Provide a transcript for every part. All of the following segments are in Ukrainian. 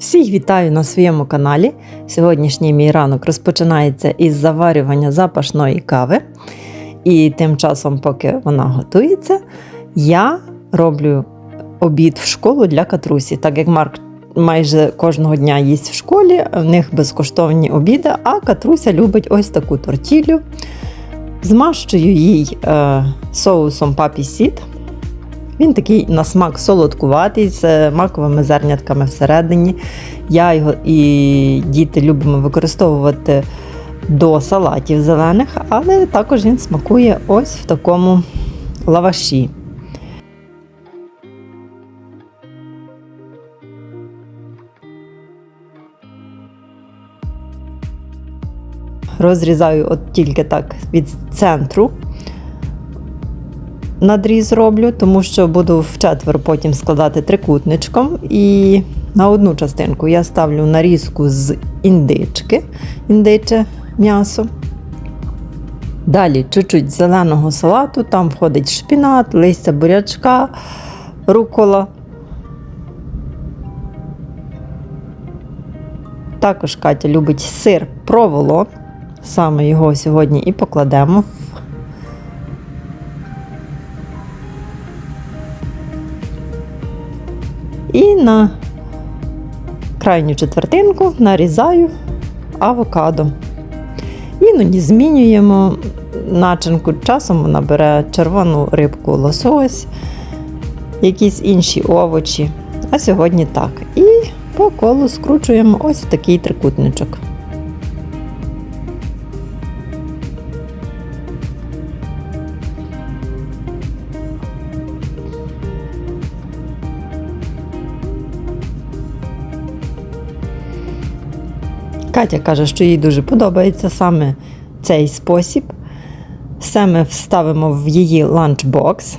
Всіх вітаю на своєму каналі. Сьогоднішній мій ранок розпочинається із заварювання запашної кави. І тим часом, поки вона готується, я роблю обід в школу для катрусі. Так як Марк майже кожного дня їсть в школі, в них безкоштовні обіди, а катруся любить ось таку тортіллю. Змащую їй е, соусом папі сіт. Він такий на смак солодкуватий з маковими зернятками всередині. Я його і діти любимо використовувати до салатів зелених, але також він смакує ось в такому лаваші. Розрізаю от тільки так від центру надріз роблю, тому що буду в четвер потім складати трикутничком. І на одну частинку я ставлю нарізку з індички, індиче м'ясо. Далі чуть-чуть зеленого салату, там входить шпінат, листя бурячка, рукола. Також Катя любить сир проволон. Саме його сьогодні і покладемо І на крайню четвертинку нарізаю авокадо. Іноді змінюємо начинку. Часом вона бере червону рибку лосось, якісь інші овочі. А сьогодні так. І по колу скручуємо ось в такий трикутничок. Катя каже, що їй дуже подобається саме цей спосіб. Все ми вставимо в її ланчбокс.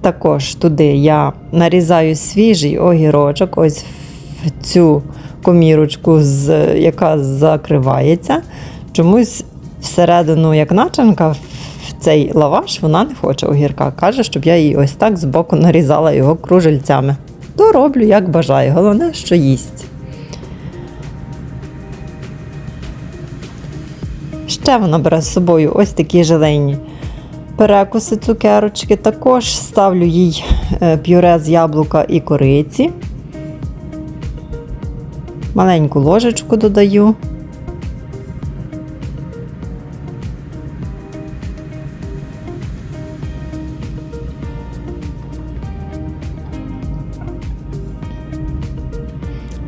Також туди я нарізаю свіжий огірочок, ось в цю комірочку, яка закривається. Чомусь всередину, як начинка, цей лаваш вона не хоче огірка. Каже, щоб я її ось так збоку нарізала його кружельцями. То роблю, як бажаю. Головне, що їсть. Ще вона бере з собою ось такі желейні перекуси, цукерочки. Також ставлю їй е, пюре з яблука і кориці. Маленьку ложечку додаю.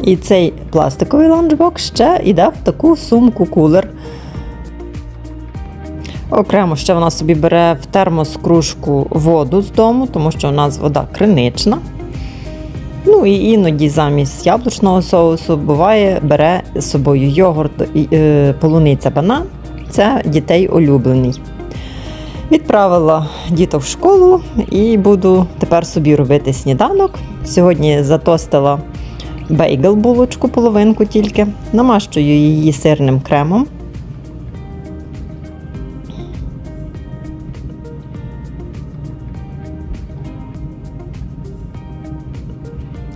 І цей пластиковий ланчбокс ще йде в таку сумку кулер. Окремо ще вона собі бере в термос кружку воду з дому, тому що у нас вода кринична. Ну і іноді замість яблучного соусу буває, бере з собою йогурт, е, полуниця банан. Це дітей улюблений. Відправила діток в школу і буду тепер собі робити сніданок. Сьогодні затостила бейгл булочку, половинку тільки, намащую її сирним кремом.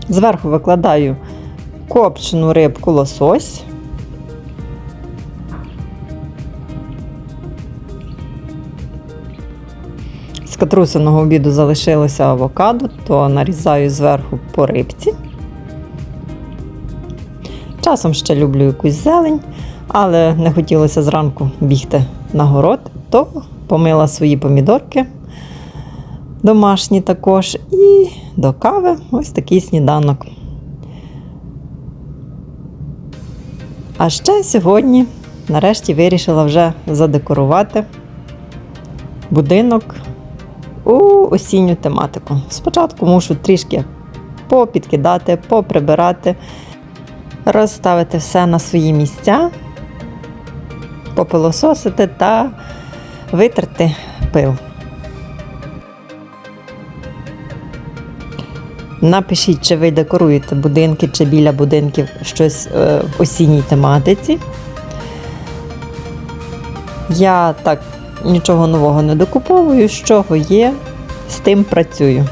Зверху викладаю копчену рибку лосось. З катрусиного обіду залишилося авокадо, то нарізаю зверху по рибці. Часом ще люблю якусь зелень, але не хотілося зранку бігти на город, то помила свої помідорки домашні також. І до кави ось такий сніданок. А ще сьогодні, нарешті, вирішила вже задекорувати будинок у осінню тематику. Спочатку мушу трішки попідкидати, поприбирати розставити все на свої місця, попилососити та витерти пил. Напишіть, чи ви декоруєте будинки, чи біля будинків щось е, в осінній тематиці. Я так нічого нового не докуповую, з чого є, з тим працюю.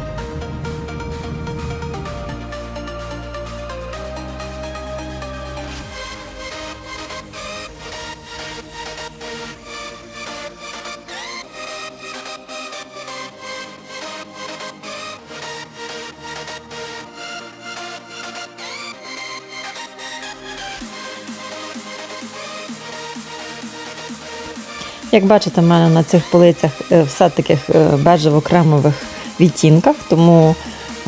Як бачите, в мене на цих полицях е, все таких е, бежево-кремових відтінках, тому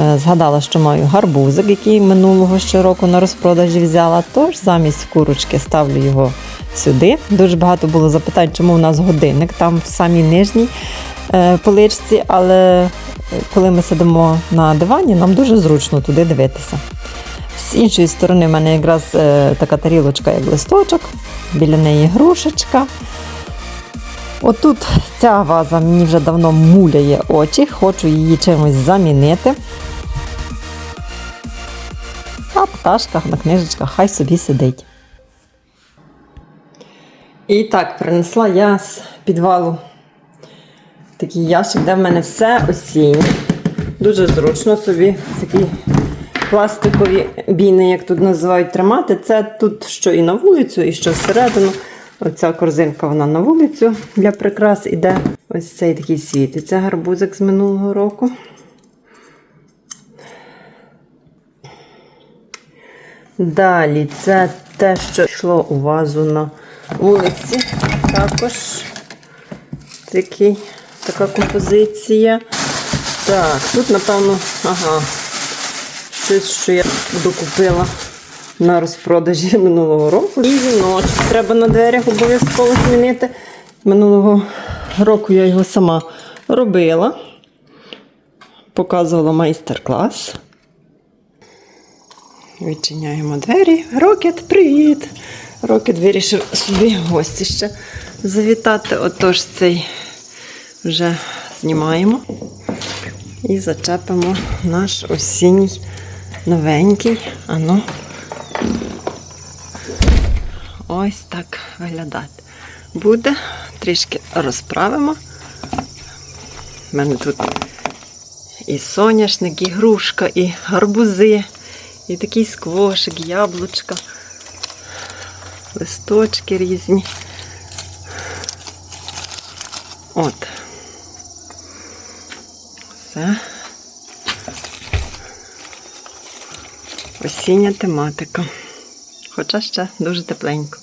е, згадала, що маю гарбузик, який минулого ще року на розпродажі взяла. Тож замість курочки ставлю його сюди. Дуже багато було запитань, чому у нас годинник там в самій нижній поличці, але коли ми сидимо на дивані, нам дуже зручно туди дивитися. З іншої сторони, в мене якраз така тарілочка, як листочок, біля неї грушечка. Отут ця ваза мені вже давно муляє очі, хочу її чимось замінити. А пташка на книжечках хай собі сидить. І так, принесла я з підвалу такий ящик, де в мене все осіннє. Дуже зручно собі такі пластикові біни, як тут називають, тримати. Це тут що і на вулицю, і що всередину. Оця корзинка вона на вулицю для прикрас іде. Ось цей такий світ. Це гарбузик з минулого року. Далі це те, що йшло у вазу на вулиці. Також такий, така композиція. Так, тут, напевно, ага, щось, що я докупила на розпродажі минулого року. І віночок треба на дверях обов'язково змінити. Минулого року я його сама робила, показувала майстер-клас. Відчиняємо двері. Рокет, привіт! Рокет вирішив собі гості ще завітати. Отож, цей вже знімаємо і зачепимо наш осінній новенький. Ану, ось так виглядати. Буде, трішки розправимо. У мене тут і соняшник, і грушка, і гарбузи, і такий сквошик, яблучка, листочки різні. От. Все. Осіння тематика. Хоча ще дуже тепленько.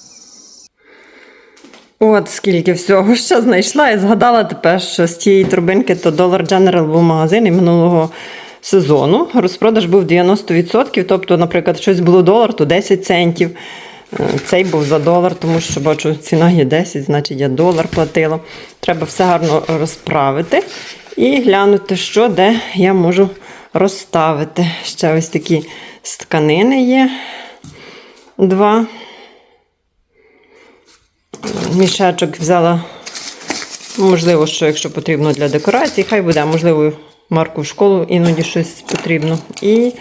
От скільки всього ще знайшла і згадала тепер, що з цієї трубинки то Dollar General був магазин і минулого сезону. Розпродаж був 90%. Тобто, наприклад, щось було долар, то 10 центів. Е, Цей був за долар, тому що бачу, ціна є 10, значить я долар платила. Треба все гарно розправити і глянути, що де я можу розставити. Ще ось такі тканини є. Два. Мішечок взяла. Можливо, що якщо потрібно для декорації, хай буде, можливо, марку в школу іноді щось потрібно. І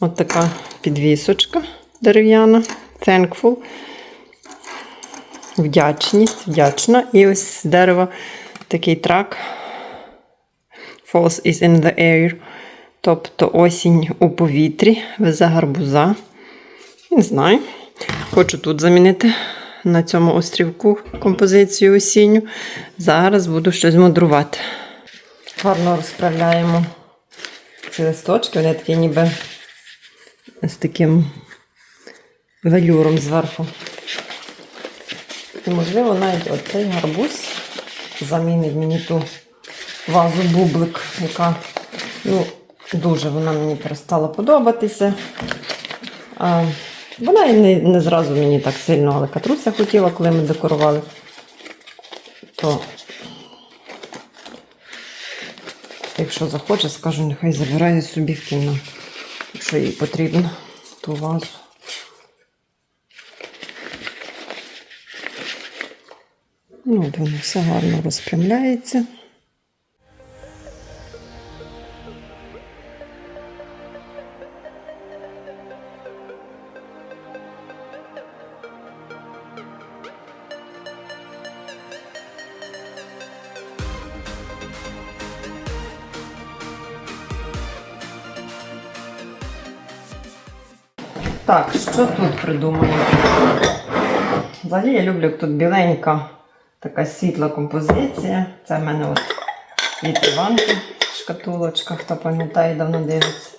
от така підвісочка дерев'яна. Thankful. Вдячність, вдячна. І ось з дерева такий трак. Falls is in the air. Тобто осінь у повітрі, везе гарбуза. Не знаю. Хочу тут замінити на цьому острівку композицію осінню. Зараз буду щось мудрувати. Гарно розправляємо ці листочки, вони такі ніби з таким велюром зверху. І, можливо, навіть оцей гарбуз замінить мені ту вазу бублик, яка ну, дуже вона мені перестала подобатися. Вона і не, не зразу мені так сильно, але катруся хотіла, коли ми декорували. То, якщо захоче, скажу, нехай забирає собі в кімнату, якщо їй потрібно ту вазу. Ну, от все гарно розпрямляється. Так, що тут придумано? Взагалі я люблю як тут біленька така світла композиція. Це в мене от від Іванки шкатулочка, хто пам'ятає, давно дивиться.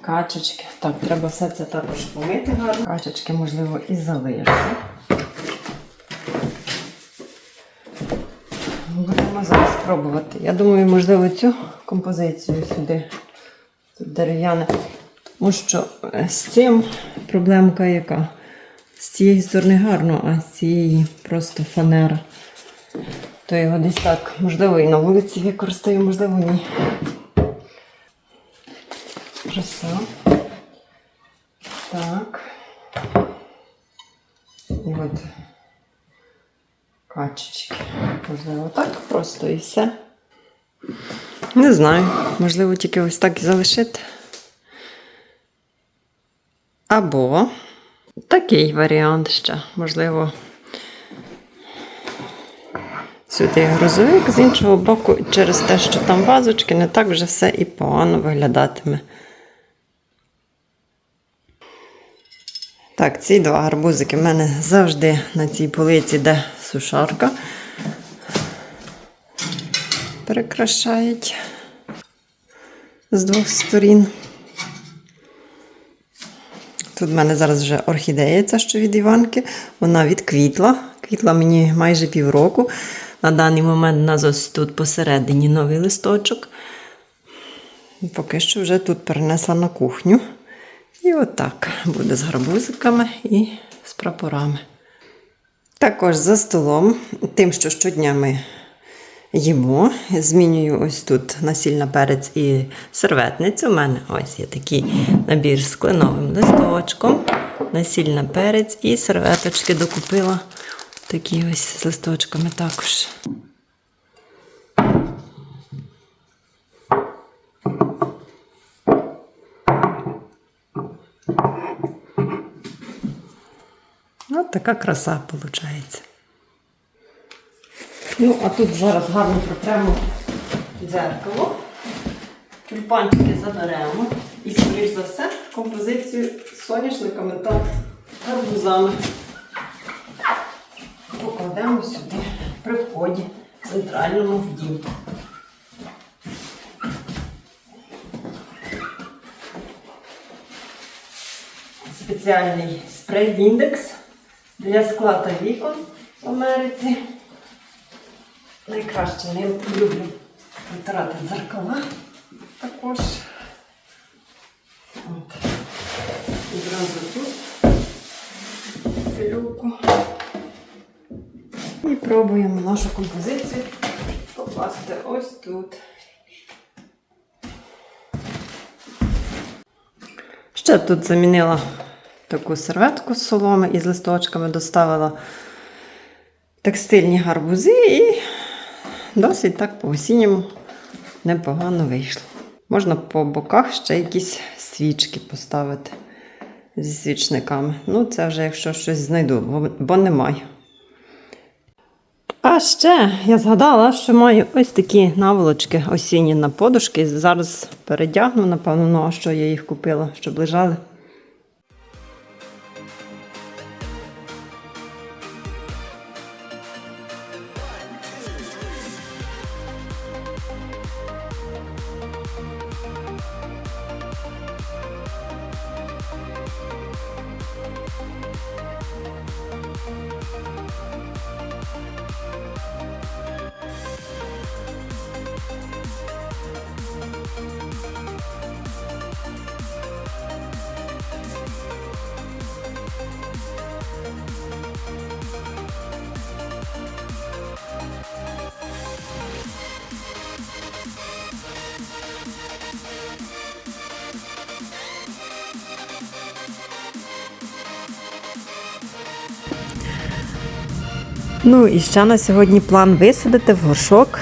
Качечки. Так, треба все це також помити гарно. Качечки, можливо, і залишу. Будемо зараз спробувати. Я думаю, можливо, цю композицію сюди. Тут дерев'яне. Тому що е, з цим проблемка яка? З цієї сторони гарно, а з цієї просто фанера. То його десь так, можливо, і на вулиці використаю, можливо, ні. Краса. Так. І от качечки. Можливо, так просто і все. Не знаю. Можливо, тільки ось так і залишити. Або такий варіант ще. Можливо, сюди грузовик з іншого боку, через те, що там вазочки, не так вже все і погано виглядатиме. Так, ці два гарбузики в мене завжди на цій полиці, де сушарка. Прикрашають з двох сторін. Тут в мене зараз вже орхідея, ця що від Іванки. Вона відквітла. Квітла мені майже півроку. На даний момент у нас ось тут посередині новий листочок. Поки що вже тут перенесла на кухню. І отак буде з гарбузиками і з прапорами. Також за столом, тим, що щодня ми їмо, змінюю ось тут насільна перець і серветницю. У мене ось є такий набір з кленовим листочком, насільна перець і серветочки докупила. Такі ось з листочками також. Ось така краса виходить. Ну, а тут зараз гарно протремо дзеркало. Тюльпанчики заберемо. І, скоріш за все, композицію соняшниками та гарбузами. Покладемо сюди при вході центральному в дім. Спеціальний спрей Віндекс для скла та вікон в Америці. Найкраще ним люблю витирати дзеркала також. От. Одразу тут пилюку. І пробуємо нашу композицію покласти ось тут. Ще тут замінила таку серветку з соломи і з листочками доставила текстильні гарбузи і досить так по осінньому непогано вийшло. Можна по боках ще якісь свічки поставити зі свічниками. Ну, це вже якщо щось знайду, бо, немає. А ще я згадала, що маю ось такі наволочки осінні на подушки. Зараз передягну, напевно, ну а що я їх купила, щоб лежали. Ну і ще на сьогодні план висадити в горшок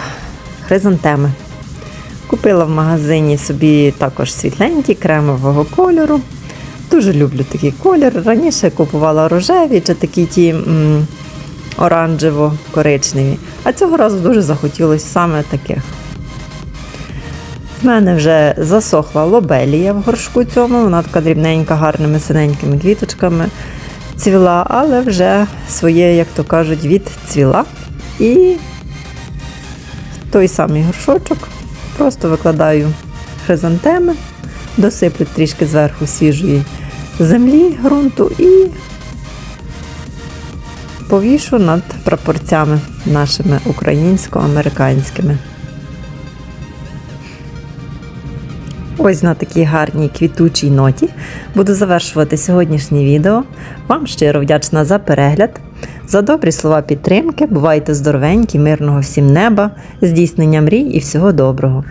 хризантеми. Купила в магазині собі також світленькі, кремового кольору. Дуже люблю такий колір. Раніше купувала рожеві чи такі ті оранжево-коричневі. А цього разу дуже захотілося саме таких. В мене вже засохла лобелія в горшку цьому, вона така дрібненька, гарними синенькими квіточками цвіла, але вже своє, як то кажуть, відцвіла. І той самий горшочок просто викладаю хризантеми, досиплю трішки зверху свіжої землі, ґрунту і повішу над прапорцями нашими українсько-американськими. Ось на такій гарній квітучій ноті буду завершувати сьогоднішнє відео. Вам щиро вдячна за перегляд, за добрі слова підтримки. Бувайте здоровенькі, мирного всім неба, здійснення мрій і всього доброго.